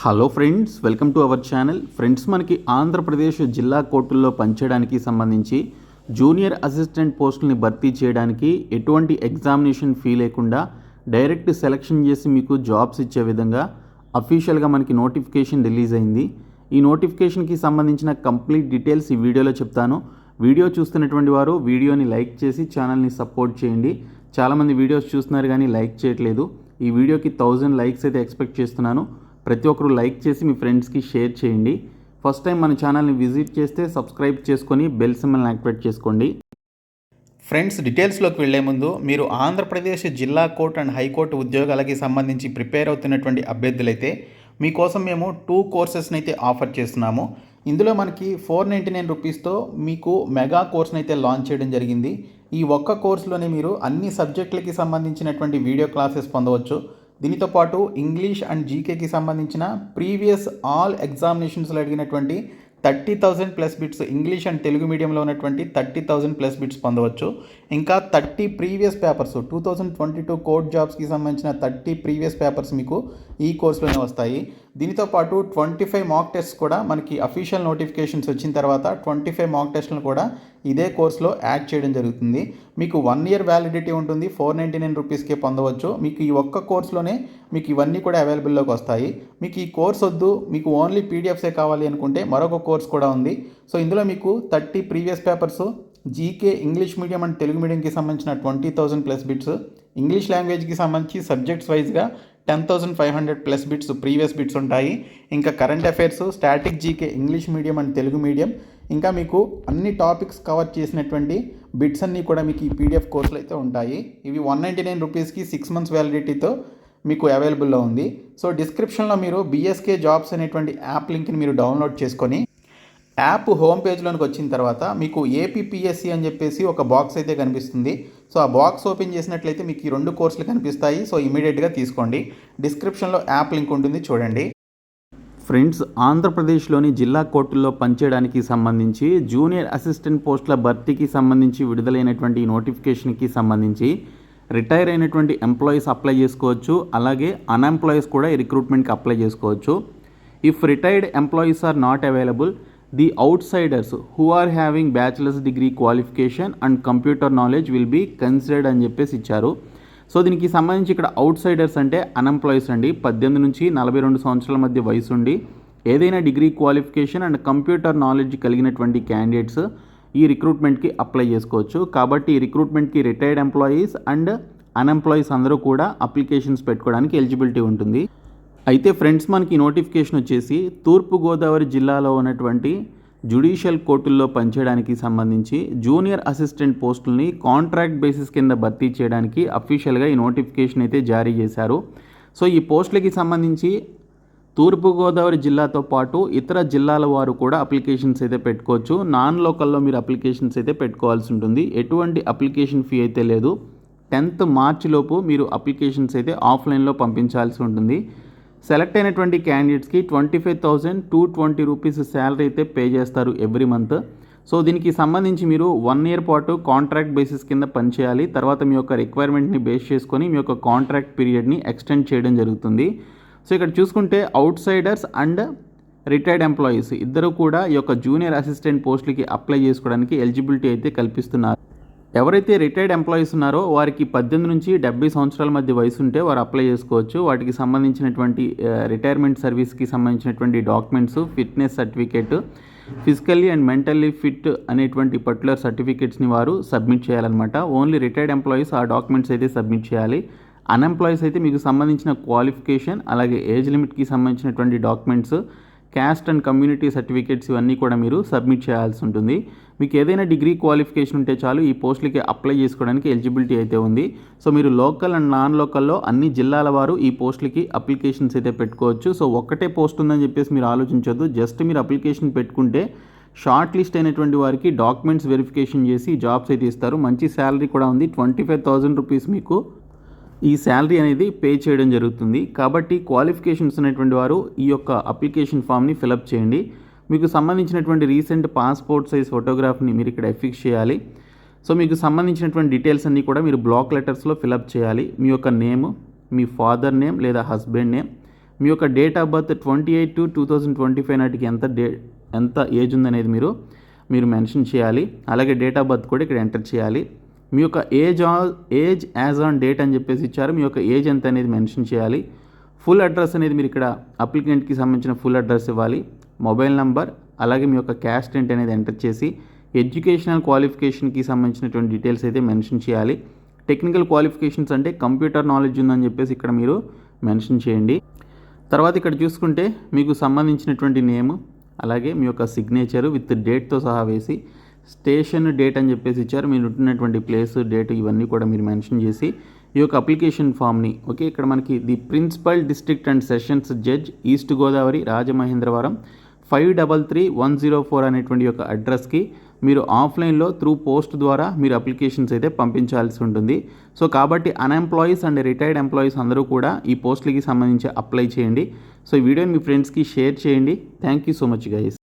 Hello friends welcome to our channel friends మనకి ఆంధ్రప్రదేశ్ జిల్లా కోర్టుల్లో పనిచేయడానికి సంబంధించి జూనియర్ అసిస్టెంట్ పోస్టుల్ని భర్తీ చేయడానికి ఎటువంటి ఎగ్జామినేషన్ ఫీ లేకుండా డైరెక్ట్ సెలక్షన్ చేసి మీకు జాబ్స్ ఇచ్చే విధంగా అఫీషియల్గా మనకి నోటిఫికేషన్ రిలీజ్ అయింది. ఈ నోటిఫికేషన్కి సంబంధించిన కంప్లీట్ డీటెయిల్స్ ఈ వీడియోలో చెప్తాను. వీడియో చూస్తున్నటువంటి వారు వీడియోని లైక్ చేసి ఛానల్ని సపోర్ట్ చేయండి. చాలామంది వీడియోస్ చూస్తున్నారు కానీ లైక్ చేయట్లేదు. ఈ వీడియోకి థౌజండ్ లైక్స్ అయితే ఎక్స్పెక్ట్ చేస్తున్నాను. ప్రతి ఒక్కరు లైక్ చేసి మీ ఫ్రెండ్స్కి షేర్ చేయండి. ఫస్ట్ టైం మన ఛానల్ని విజిట్ చేస్తే సబ్స్క్రైబ్ చేసుకొని బెల్ సింబల్ని యాక్టివేట్ చేసుకోండి. ఫ్రెండ్స్ డీటెయిల్స్లోకి వెళ్ళే ముందు మీరు ఆంధ్రప్రదేశ్ జిల్లా కోర్ట్ అండ్ హైకోర్టు ఉద్యోగాలకి సంబంధించి ప్రిపేర్ అవుతున్నటువంటి అభ్యర్థులైతే మీకోసం మేము టూ కోర్సెస్ని అయితే ఆఫర్ చేస్తున్నాము. ఇందులో మనకి ఫోర్ నైంటీ నైన్ రూపీస్తో మీకు మెగా కోర్స్ని అయితే లాంచ్ చేయడం జరిగింది. ఈ ఒక్క కోర్సులోనే మీరు అన్ని సబ్జెక్టులకి సంబంధించినటువంటి వీడియో క్లాసెస్ పొందవచ్చు. దీనితో పాటు ఇంగ్లీష్ అండ్ జీకేకి సంబంధించిన ప్రీవియస్ ఆల్ ఎగ్జామినేషన్స్లో అడిగినటువంటి thirty thousand plus bits English and Telugu మీడియంలో ఉన్నటువంటి థర్టీ థౌజండ్ ప్లస్ బిట్స్ పొందవచ్చు. ఇంకా thirty previous papers two thousand twenty two court జాబ్స్కి సంబంధించిన థర్టీ ప్రీవియస్ పేపర్స్ మీకు ఈ కోర్సులోనే వస్తాయి. దీనితో పాటు ట్వంటీ ఫైవ్ మాక్ టెస్ట్ కూడా మనకి అఫీషియల్ నోటిఫికేషన్స్ వచ్చిన తర్వాత ట్వంటీ ఫైవ్ మాక్ టెస్ట్లను కూడా ఇదే కోర్సులో యాడ్ చేయడం జరుగుతుంది. మీకు వన్ ఇయర్ వ్యాలిడిటీ ఉంటుంది. ఫోర్ నైంటీ నైన్ రూపీస్కే పొందవచ్చు. మీకు ఈ ఒక్క కోర్సులోనే మీకు ఇవన్నీ కూడా అవైలబుల్లోకి వస్తాయి. మీకు ఈ కోర్స్ వద్దు మీకు ఓన్లీ పీడిఎఫ్సే కావాలి అనుకుంటే మరొక కోర్స్ కూడా ఉంది. సో ఇందులో మీకు thirty previous papers GK English medium and Telugu మీడియంకి సంబంధించిన twenty thousand plus bits English లాంగ్వేజ్కి సంబంధించి సబ్జెక్ట్స్ వైజ్గా ten thousand five hundred plus bits previous bits ఉంటాయి. ఇంకా current affairs static GK English medium and Telugu medium. ఇంకా మీకు అన్ని topics cover చేసినటువంటి bits అన్నీ కూడా మీకు ఈ పీడిఎఫ్ కోర్సులు అయితే ఉంటాయి. ఇవి వన్ నైంటీ నైన్ రూపీస్కి సిక్స్ మంత్స్ వ్యాలిడిటీతో మీకు అవైలబుల్లో ఉంది. సో డిస్క్రిప్షన్లో మీరు బిఎస్కే జాబ్స్ అనేటువంటి యాప్ లింక్ని మీరు డౌన్లోడ్ చేసుకొని యాప్ హోమ్ పేజ్లోనికి వచ్చిన తర్వాత మీకు ఏపీపీఎస్సి అని చెప్పేసి ఒక బాక్స్ అయితే కనిపిస్తుంది. సో ఆ బాక్స్ ఓపెన్ చేసినట్లయితే మీకు ఈ రెండు కోర్సులు కనిపిస్తాయి. సో ఇమీడియట్గా తీసుకోండి. డిస్క్రిప్షన్లో యాప్ లింక్ ఉంటుంది చూడండి. ఫ్రెండ్స్ ఆంధ్రప్రదేశ్లోని జిల్లా కోర్టుల్లో పనిచేయడానికి సంబంధించి జూనియర్ అసిస్టెంట్ పోస్టుల భర్తీకి సంబంధించి విడుదలైనటువంటి నోటిఫికేషన్కి సంబంధించి రిటైర్ అయినటువంటి ఎంప్లాయీస్ అప్లై చేసుకోవచ్చు. అలాగే అన్ఎంప్లాయీస్ కూడా ఈ రిక్రూట్మెంట్కి అప్లై చేసుకోవచ్చు. If retired employees are not available the outsiders who are having bachelor's degree qualification and computer knowledge will be considered అని చెప్పేసి ఇచ్చారు. సో దీనికి సంబంధించి ఇక్కడ అవుట్ సైడర్స్ అంటే అన్ఎంప్లాయీస్ అండి. పద్దెనిమిది నుంచి నలభై రెండు సంవత్సరాల మధ్య వయసు ఉండి ఏదైనా degree qualification and computer knowledge కలిగినటువంటి క్యాండిడేట్స్ ఈ రిక్రూట్మెంట్కి అప్లై చేసుకోవచ్చు. కాబట్టి ఈ రిక్రూట్మెంట్కి రిటైర్డ్ ఎంప్లాయీస్ అండ్ అన్ఎంప్లాయీస్ అందరూ కూడా అప్లికేషన్స్ పెట్టుకోవడానికి ఎలిజిబిలిటీ ఉంటుంది. అయితే ఫ్రెండ్స్ మనకి నోటిఫికేషన్ వచ్చేసి తూర్పుగోదావరి జిల్లాలో ఉన్నటువంటి జ్యుడిషియల్ కోర్టుల్లో పనిచేయడానికి సంబంధించి జూనియర్ అసిస్టెంట్ పోస్టుల్ని కాంట్రాక్ట్ బేసిస్ కింద భర్తీ చేయడానికి అఫీషియల్గా ఈ నోటిఫికేషన్ అయితే జారీ చేశారు. సో ఈ పోస్టులకి సంబంధించి తూర్పుగోదావరి జిల్లాతో పాటు ఇతర జిల్లాల వారు కూడా అప్లికేషన్స్ అయితే పెట్టుకోవచ్చు. నాన్ లోకల్లో మీరు అప్లికేషన్స్ అయితే పెట్టుకోవాల్సి ఉంటుంది. ఎటువంటి అప్లికేషన్ ఫీ అయితే లేదు. టెన్త్ మార్చి లోపు మీరు అప్లికేషన్స్ అయితే ఆఫ్లైన్లో పంపించాల్సి ఉంటుంది. సెలెక్ట్ అయినటువంటి క్యాండిడేట్స్కి twenty five thousand two twenty rupees salary అయితే పే చేస్తారు ఎవ్రీ మంత్. సో దీనికి సంబంధించి మీరు వన్ ఇయర్ పాటు కాంట్రాక్ట్ బేసిస్ కింద పనిచేయాలి తర్వాత మీ యొక్క రిక్వైర్మెంట్ని బేస్ చేసుకొని మీ యొక్క కాంట్రాక్ట్ పీరియడ్ని ఎక్స్టెండ్ చేయడం జరుగుతుంది. సో ఇక్కడ చూసుకుంటే outsiders and retired employees ఇద్దరు కూడా ఈ యొక్క జూనియర్ అసిస్టెంట్ పోస్టులకి అప్లై చేసుకోవడానికి ఎలిజిబిలిటీ అయితే కల్పిస్తున్నారు. ఎవరైతే రిటైర్డ్ ఎంప్లాయీస్ ఉన్నారో వారికి పద్దెనిమిది నుంచి డెబ్బై సంవత్సరాల మధ్య వయసు ఉంటే వారు అప్లై చేసుకోవచ్చు. వాటికి సంబంధించినటువంటి రిటైర్మెంట్ సర్వీస్కి సంబంధించినటువంటి documents fitness certificate physically and mentally fit అనేటువంటి పర్టికులర్ సర్టిఫికేట్స్ని వారు సబ్మిట్ చేయాలన్నమాట. ఓన్లీ రిటైర్డ్ ఎంప్లాయీస్ ఆ డాక్యుమెంట్స్ అయితే సబ్మిట్ చేయాలి. అన్ఎంప్లాయీస్ అయితే మీకు సంబంధించిన క్వాలిఫికేషన్ అలాగే ఏజ్ లిమిట్కి సంబంధించినటువంటి documents caste and community certificates ఇవన్నీ కూడా మీరు సబ్మిట్ చేయాల్సి ఉంటుంది. మీకు ఏదైనా డిగ్రీ క్వాలిఫికేషన్ ఉంటే చాలు ఈ పోస్టులకి అప్లై చేసుకోవడానికి ఎలిజిబిలిటీ అయితే ఉంది. సో మీరు లోకల్ అండ్ నాన్ లోకల్లో అన్ని జిల్లాల వారు ఈ పోస్టులకి అప్లికేషన్స్ అయితే పెట్టుకోవచ్చు. సో ఒక్కటే పోస్ట్ ఉందని చెప్పేసి మీరు ఆలోచించొద్దు. జస్ట్ మీరు అప్లికేషన్ పెట్టుకుంటే షార్ట్ లిస్ట్ అయినటువంటి వారికి డాక్యుమెంట్స్ వెరిఫికేషన్ చేసి జాబ్స్ అయితే ఇస్తారు. మంచి శాలరీ కూడా ఉంది. ట్వంటీ ఫైవ్ థౌజండ్ రూపీస్ మీకు ఈ శాలరీ అనేది పే చేయడం జరుగుతుంది. కాబట్టి క్వాలిఫికేషన్స్ ఉన్నటువంటి వారు ఈ యొక్క అప్లికేషన్ ఫామ్ని ఫిలప్ చేయండి. మీకు సంబంధించినటువంటి రీసెంట్ పాస్పోర్ట్ సైజ్ ఫోటోగ్రాఫ్ని మీరు ఇక్కడ ఎఫిక్స్ చేయాలి. సో మీకు సంబంధించినటువంటి డీటెయిల్స్ అన్నీ కూడా మీరు బ్లాక్ లెటర్స్లో ఫిలప్ చేయాలి. మీ యొక్క నేమ్ మీ ఫాదర్ నేమ్ లేదా హస్బెండ్ నేమ్ మీ యొక్క date of birth twenty eight two two thousand twenty five నాటికి ఎంత డే ఎంత ఏజ్ ఉందనేది మీరు మీరు మెన్షన్ చేయాలి. అలాగే డేట్ ఆఫ్ బర్త్ కూడా ఇక్కడ ఎంటర్ చేయాలి. మీ యొక్క ఏజ్ ఆ- ఏజ్ యాజ్ ఆన్ డేట్ అని చెప్పేసి ఇచ్చారు. మీ యొక్క ఏజ్ ఎంత అనేది మెన్షన్ చేయాలి. ఫుల్ అడ్రస్ అనేది మీరు ఇక్కడ అప్లికెంట్కి సంబంధించిన ఫుల్ అడ్రస్ ఇవ్వాలి. మొబైల్ నంబర్ అలాగే మీ యొక్క క్యాస్ట్ ఏంటి అనేది ఎంటర్ చేసి ఎడ్యుకేషనల్ క్వాలిఫికేషన్కి సంబంధించినటువంటి డీటెయిల్స్ అయితే మెన్షన్ చేయాలి. టెక్నికల్ క్వాలిఫికేషన్స్ అంటే కంప్యూటర్ నాలెడ్జ్ ఉందని చెప్పేసి ఇక్కడ మీరు మెన్షన్ చేయండి. తర్వాత ఇక్కడ చూసుకుంటే మీకు సంబంధించినటువంటి నేమ్ అలాగే మీ యొక్క సిగ్నేచర్ విత్ డేట్తో సహా వేసి స్టేషన్ డేట్ అని చెప్పేసి ఇచ్చారు. మీరు ఉంటున్నటువంటి ప్లేస్ డేట్ ఇవన్నీ కూడా మీరు మెన్షన్ చేసి ఈ యొక్క అప్లికేషన్ ఫామ్ని ఓకే? ఇక్కడ మనకి the principal district and sessions judge East Godavari Rajamahendravaram five double three one zero four అనేటువంటి యొక్క అడ్రస్కి మీరు ఆఫ్లైన్లో త్రూ పోస్ట్ ద్వారా మీరు అప్లికేషన్స్ అయితే పంపించాల్సి ఉంటుంది. సో కాబట్టి అన్ఎంప్లాయీస్ అండ్ రిటైర్డ్ ఎంప్లాయీస్ అందరూ కూడా ఈ పోస్టులకి సంబంధించి అప్లై చేయండి. సో ఈ వీడియోని మీ ఫ్రెండ్స్కి షేర్ చేయండి. Thank you so much guys.